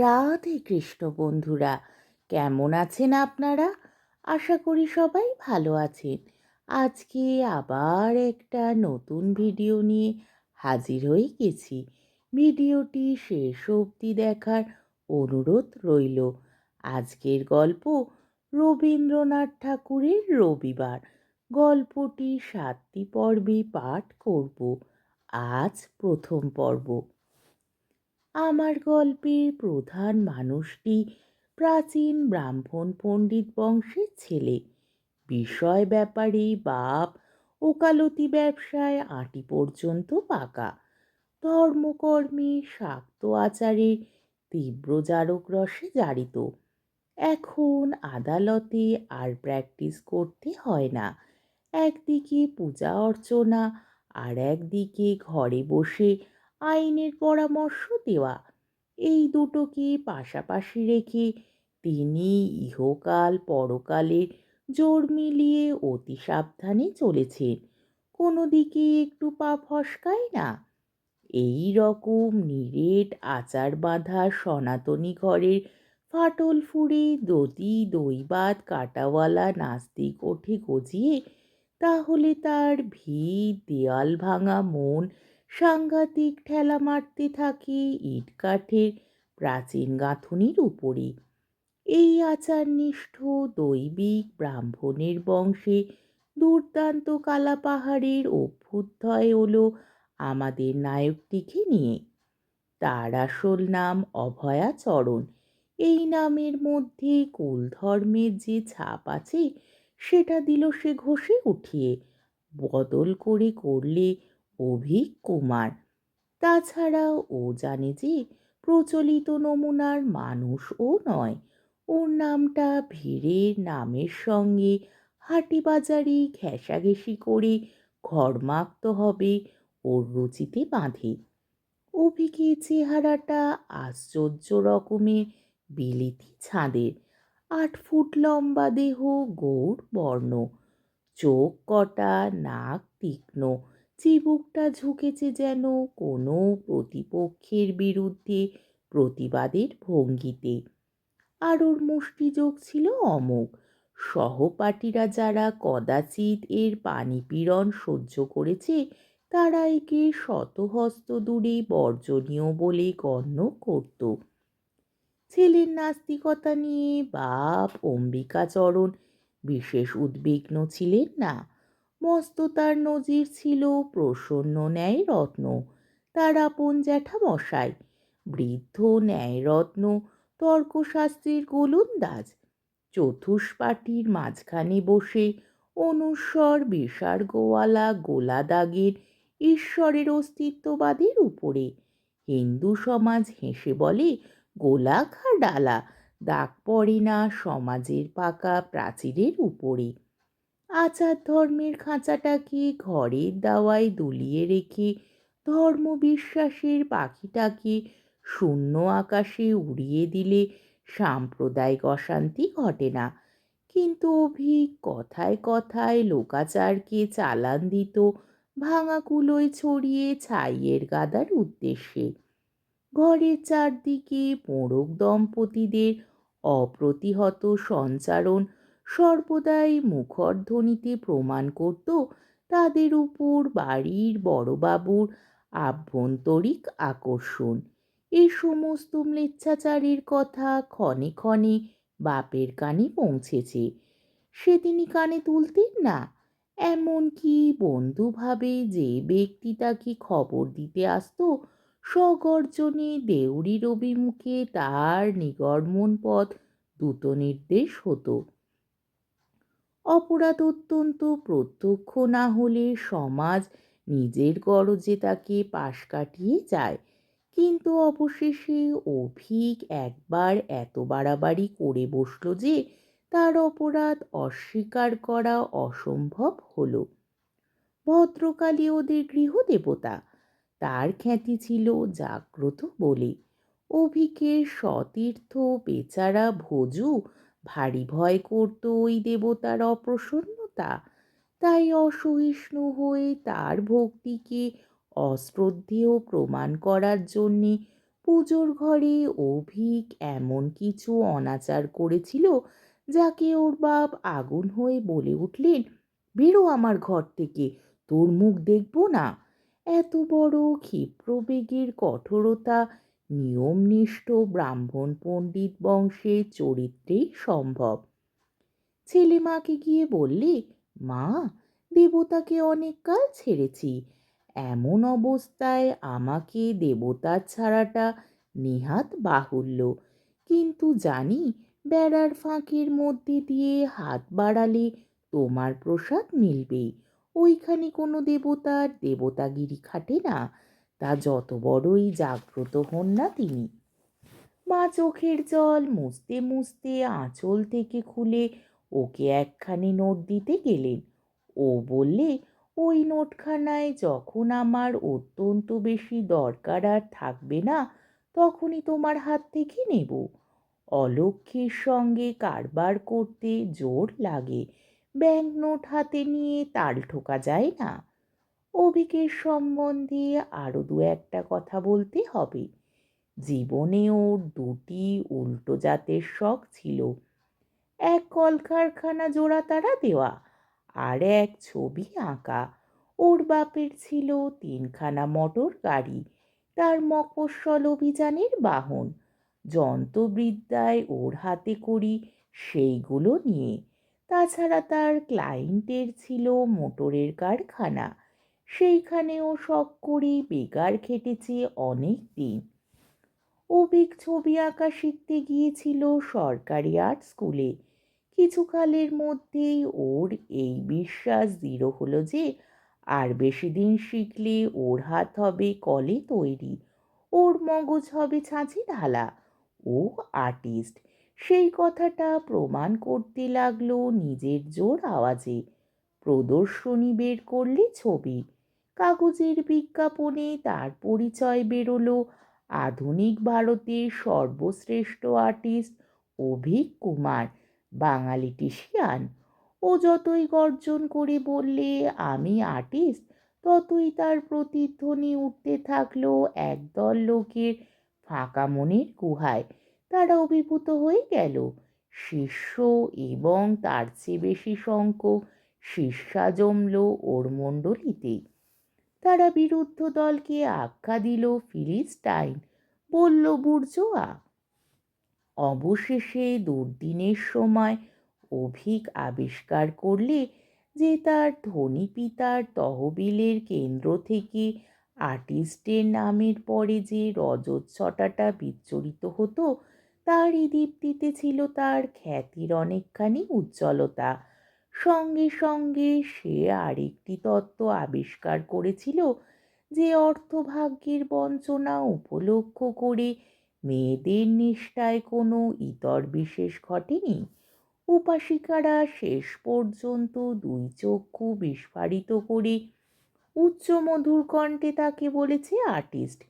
রাধে কৃষ্ণ বন্ধুরা, কেমন আছেন আপনারা? আশা করি সবাই ভালো আছেন। আজকে আবার একটা নতুন ভিডিও নিয়ে হাজির হয়ে গেছি। ভিডিওটি শেষ অবধি দেখার অনুরোধ রইল। আজকের গল্প রবীন্দ্রনাথ ঠাকুরের রবিবার। গল্পটি সাতটি পর্বে পাঠ করব। আজ প্রথম পর্ব। আমার গল্পের প্রধান মানুষটি প্রাচীন ব্রাহ্মণ পণ্ডিত বংশের ছেলে। বিষয় ব্যাপারে বাপ ওকালতি ব্যবসায় আটি পর্যন্ত পাকা। ধর্মকর্মে শাক্ত আচারে তীব্র জারক রসে জারিত। এখন আদালতে আর প্র্যাকটিস করতে হয় না। একদিকে পূজা অর্চনা আর একদিকে ঘরে বসে আইনের পরামর্শ দেওয়া। এই দুটোকে পাশাপাশি রেখে তিনি ইহকাল পরকালের জোর মিলিয়ে অতি সাবধানে চলেছেন। কোনো দিকে একটু পা ফসকায় না। এই রকম নিরেট আচার বাঁধা সনাতনী ঘরের ফাটল ফুড়ে দতি দইবাত কাটাওয়ালা নাস্তিক ওঠে গজিয়ে, তাহলে তার ভিড় দেয়াল ভাঙা মন সাংঘাতিক ঠেলা মারতে থাকে, ইট কাঠের প্রাচীন গাঁথুনির উপরে এই আচারনিষ্ঠ দৈবিক ব্রাহ্মণের বংশে দুর্দান্ত কালা পাহাড়ের অভ্যুদয় হলো আমাদের নায়কটিকে নিয়ে। তার আসল নাম অভয়াচরণ। এই নামের মধ্যে কুল ধর্মের যে ছাপ আছে, সেটা দিল সে ঘষে উঠিয়ে। বদল করে করলে অভিক কুমার। তাছাড়া ও জানে যে প্রচলিত নমুনার মানুষও নয়। ওর নামটা ভিড়ের নামের সঙ্গে হাটি বাজারে ঘেঁষাঘেঁষি করে ঘরমাক্ত হবে ওর রুচিতে বাঁধে। অভিকে চেহারাটা আশ্চর্য রকমের বিলিতি ছাঁদের। আট ফুট লম্বা দেহ গৌর বর্ণ। চোখ কটা নাক তীক্ষ্ণ। চিবুকটা ঝুঁকেছে যেন কোনো প্রতিপক্ষের বিরুদ্ধে প্রতিবাদের ভঙ্গিতে। আর ওর মুষ্টিযোগ ছিল অমোঘ। সহপাঠীরা যারা কদাচিৎ এর পানিপীড়ন সহ্য করেছে, তারা একে শতহস্ত দূরে বর্জনীয় বলে গণ্য করত। ছেলের নাস্তিকতা নিয়ে বাপ অম্বিকাচরণ বিশেষ উদ্বিগ্ন ছিলেন না। মস্ত তার নজির ছিল প্রসন্ন ন্যায় রত্ন তার আপন জ্যাঠামশাই, বৃদ্ধ ন্যায়রত্ন, তর্কশাস্ত্রের গোলন্দাজ। চতুষ্পাটির মাঝখানে বসে অনুস্বর বিসর্গওয়ালা গোলাদাগের ঈশ্বরের অস্তিত্ববাদের উপরে হিন্দু সমাজ হেসে বলে গোলাখা ডালা দাগ পড়ে না সমাজের পাকা প্রাচীরের উপরে। আচার ধর্মের খাঁচাটাকে ঘরের দাওয়ায় দুলিয়ে রেখে ধর্ম বিশ্বাসের পাখিটাকে শূন্য আকাশে উড়িয়ে দিলে সাম্প্রদায়িক অশান্তি ঘটে না। কিন্তু অভিক কথায় কথায় লোকাচারকে চালান দিত ভাঙা কুলোয় ছড়িয়ে ছাইয়ের গাদার উদ্দেশ্যে। ঘরের চারদিকে মোড়ক দম্পতিদের অপ্রতিহত সঞ্চারণ সর্বদাই মুখরধ্বনিতে প্রমাণ করত তাদের উপর বাড়ির বড়বাবুর আভ্যন্তরিক আকর্ষণ। এই সমস্ত ম্লেচ্ছাচারের কথা ক্ষণে ক্ষণে বাপের কানে পৌঁছেছে। সে তিনি কানে তুলতেন না, এমনকি বন্ধুভাবে যে ব্যক্তি তাকে খবর দিতে আসত স্বগর্জনে দেউড়ির অভিমুখে তার নিগর্মন পথ দ্রুত নির্দেশ হতো। অপরাধ অত্যন্ত প্রত্যক্ষ না হলে সমাজ নিজের গরজে তাকে পাশ কাটিয়ে যায়। কিন্তু অবশেষে অভিক একবার এত বাড়াবাড়ি করে বসল যে তার অপরাধ অস্বীকার করা অসম্ভব হলো। ভদ্রকালী ওদের গৃহদেবতা, তার খ্যাতি ছিল জাগ্রত বলে। অভিকের সতীর্থ বেচারা ভোজু ভারী ভয় করত ওই দেবতার অপ্রসন্নতা। তাই অসহিষ্ণু হয়ে তার ভক্তিকে অশ্রদ্ধেয় প্রমাণ করার জন্যে পুজোর ঘরে অভিক এমন কিছু অনাচার করেছিল, যাকে ওর বাপ আগুন হয়ে বলে উঠলেন, বেরো আমার ঘর থেকে, তোর মুখ দেখব না। এত বড় ক্ষিপ্রবেগের কঠোরতা নিয়মনিষ্ঠ ব্রাহ্মণ পণ্ডিত বংশের চরিত্রেই সম্ভব। ছেলে মাকে গিয়ে বললে, মা, দেবতাকে অনেক কাল ছেড়েছি। এমন অবস্থায় আমাকে দেবতার ছাড়াটা নেহাত বাহুল্য। কিন্তু জানি বেড়ার ফাঁকের মধ্যে দিয়ে হাত বাড়ালে তোমার প্রসাদ মিলবেই। ওইখানে কোনো দেবতার দেবতাগিরি খাটে না। তা যত বড়ই জাগ্রত হন না তিনি। মা চোখের জল মুছতে মুছতে আঁচল থেকে খুলে ওকে একখানি নোট দিতে গেলেন। ও বললে, ওই নোটখানায় যখন আমার অত্যন্ত বেশি দরকার আর থাকবে না, তখনই তোমার হাত থেকে নেব। অলক্ষীর সঙ্গে কারবার করতে জোর লাগে। ব্যাংক নোট হাতে নিয়ে তাল ঠোকা যায় না। অভিকের সম্বন্ধে আরও দু একটা কথা বলতে হবে। জীবনে ওর দুটি উল্টো জাতের শখ ছিল। এক কলকারখানা জোড়া তারা দেওয়া আর এক ছবি আঁকা। ওর বাপের ছিল তিনখানা মোটর গাড়ি, তার মফস্বল অভিযানের বাহন। যন্ত্রবিদ্যায় ওর হাতে করি সেইগুলো নিয়ে। তাছাড়া তার ক্লায়েন্টের ছিল মোটরের কারখানা। সেইখানেও শখ করে বেকার খেটেছে অনেক দিন। অভিক ছবি আঁকা শিখতে গিয়েছিল সরকারি আর্ট স্কুলে। কিছুকালের মধ্যেই ওর এই বিশ্বাস দৃঢ় হলো যে আর বেশি দিন শিখলে ওর হাত হবে কলে তৈরি, ওর মগজ হবে ছাঁচি ঢালা ও আর্টিস্ট। সেই কথাটা প্রমাণ করতে লাগল নিজের জোর আওয়াজে। প্রদর্শনী বের করলে ছবি কাগজের বিজ্ঞাপনে তার পরিচয় বেরোলো। আধুনিক ভারতের সর্বশ্রেষ্ঠ আর্টিস্ট অভিক কুমার, বাঙালি টিশিয়ান ও যতই গর্জন করে বললে, আমি আর্টিস্ট ততই তার প্রতিধ্বনি উঠতে থাকল একদল লোকের ফাঁকা মনের গুহায়। তারা অভিভূত হয়ে গেল। শিষ্য এবং তার চেয়ে বেশি সংখ্যক শিষ্যা জমল ওর মণ্ডলীতে। তারা বিরুদ্ধ দলকে আখ্যা দিল ফিলিস্টাইন বলল, বুর্জোয়া, অবশেষে দুর্দিনের সময় অভিক আবিষ্কার করলে যে তার ধনী পিতার তহবিলের কেন্দ্র থেকে আর্টিস্টের নামের পরে যে রজত ছটাটা বিচ্ছরিত হতো, তারই দীপ্তিতে ছিল তার খ্যাতির অনেকখানি উজ্জ্বলতা। সঙ্গে সঙ্গে সে আরেকটি তত্ত্ব আবিষ্কার করেছিল যে অর্থভাগ্যের বঞ্চনা উপলক্ষ করে মেয়েদের নিষ্ঠায় কোনো ইতর বিশেষ ঘটেনি। উপাসিকারা শেষ পর্যন্ত দুই চক্ষু বিস্ফারিত করে উচ্চ মধুর কণ্ঠে তাকে বলেছে, আর্টিস্ট,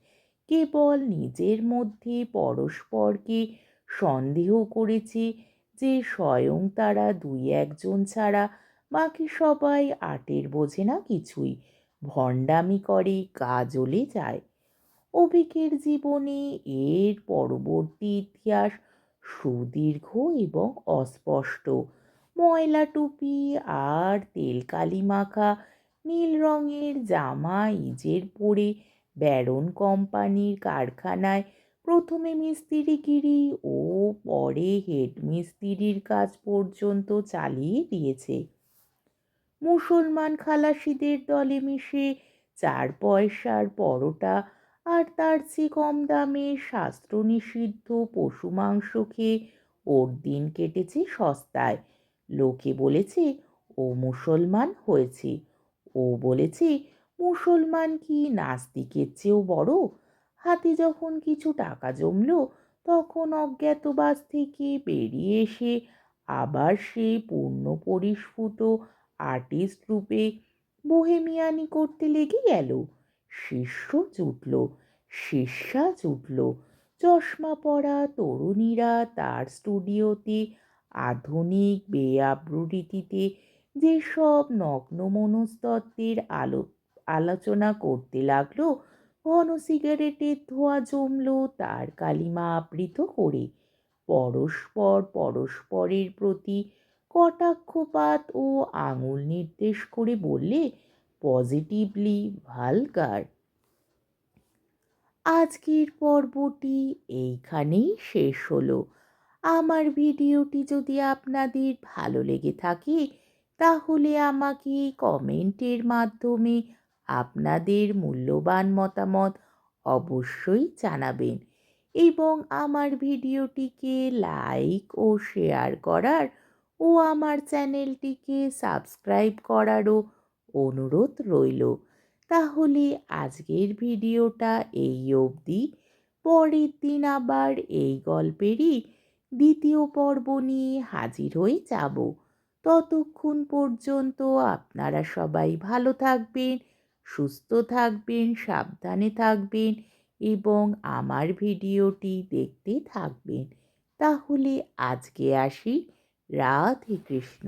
কেবল নিজের মধ্যে পরস্পরকে সন্দেহ করেছে যে স্বয়ং তারা দুই একজন ছাড়া, বাকি সবাই আটের বোঝে না কিছুই। ভণ্ডামি করে, কাজলে যায়। অভিকের জীবনে এর পরবর্তী ইতিহাস সুদীর্ঘ এবং অস্পষ্ট। ময়লা টুপি আর তেলকালি মাখা, নীল রঙের জামা ইজের পরে ব্যারন কোম্পানির কারখানায় প্রথমে মিস্ত্রিগিরি ও পরে হেড মিস্ত্রির কাজ পর্যন্ত চালিয়ে দিয়েছে। মুসলমান খালাসিদের দলে মিশে চার পয়সার পরোটা আর তার চেয়ে কম দামে শাস্ত্র নিষিদ্ধ পশু মাংস খেয়ে ওর দিন কেটেছে সস্তায়। লোকে বলেছে, ও মুসলমান হয়েছে। ও বলেছে, মুসলমান কি নাস্তিকের চেয়েও বড়? হাতে যখন কিছু টাকা জমলো তখন অজ্ঞাতবাস থেকে বেরিয়ে এসে আবার সে পূর্ণ পরিস্ফুট আর্টিস্ট রূপে বোহেমিয়ানি করতে লেগে গেল। শিষ্য জুটল, শিষ্যা জুটল। চশমা পরা তরুণীরা তার স্টুডিওতে আধুনিক বেআব্রুরীতিতে যেসব নগ্ন মনস্তত্ত্বের আলো, আলোচনা করতে লাগল ঘন সিগারেটের ধোঁয়া জমলো, তার কালিমা আবৃত করে। পরস্পর পরস্পরের প্রতি কটাক্ষপাত ও আঙুল নির্দেশ করে বললে, পজিটিভলি ভালগার। আজকের পর্বটি এইখানেই শেষ হলো। আমার ভিডিওটি যদি আপনাদের ভালো লেগে থাকে, তাহলে আমাকে কমেন্টের মাধ্যমে আপনাদের মূল্যবান মতামত অবশ্যই জানাবেন এবং আমার ভিডিওটিকে লাইক ও শেয়ার করার ও আমার চ্যানেলটিকে সাবস্ক্রাইব করারও অনুরোধ রইল। তাহলে আজকের ভিডিওটা এই অবধি। পরের দিন আবার এই গল্পেরই দ্বিতীয় পর্ব নিয়ে হাজির হয়ে যাব। ততক্ষণ পর্যন্ত আপনারা সবাই ভালো থাকবেন। সুস্থ থাকবেন সাবধানে থাকবেন এবং আমার ভিডিওটি দেখতে থাকবেন। তাহলে আজকে আসি। রাধে কৃষ্ণ।